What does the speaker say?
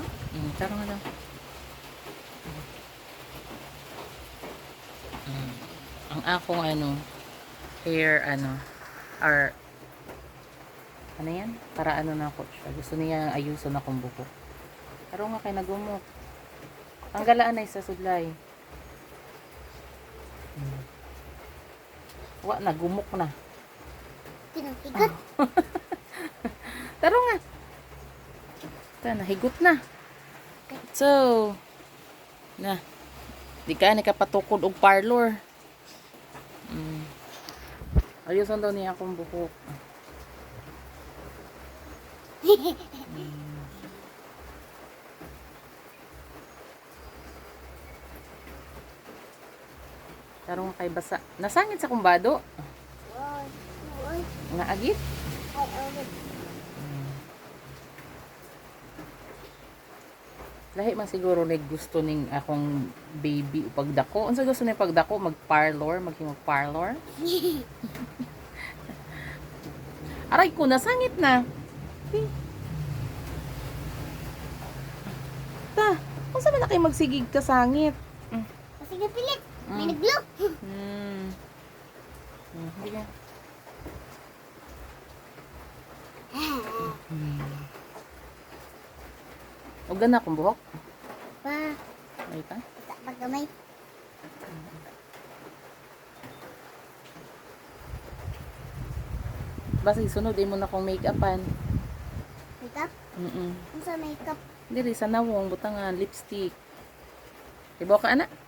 Mm, tara nga daw. Mm. Ang akong ano, hair ano, or ano yan? Para ano na ako siya. Gusto niya ayuson akong buko. Pero nga kay nagumok. Ang galaan ay sa sudlay. Mm. Wa, nagumok na. Pinuhigot. Taro nga. Ta, nahigot na. So, na. Di ka ni kapatukod og parlor. Mm. Ayusan daw niya akong buhok. Mm. Taro nga kay basa. Nasangit sa kumbado. Oy, oy, Nga agit. ay, Lahi man siguro ni gusto ning akong baby pagdako. Unsa gusto ni pagdako mag parlor, maghimog parlor? Aray ko nasangit na. Eh. Ta, unsa man na kay magsigig ka sangit? Mm. Sige, pilit. May Mm. naglo. Hmm. Hmm, hindi ka. Hmm. O gana akong buhok. Pa, Ay ka? pata pagkamay. Basta sunod mo na kong make-upan. Makeup? Mm-mm. Ang sa makeup. Dili sa nawong butangan lipstick. Ibo ka ana? Mm.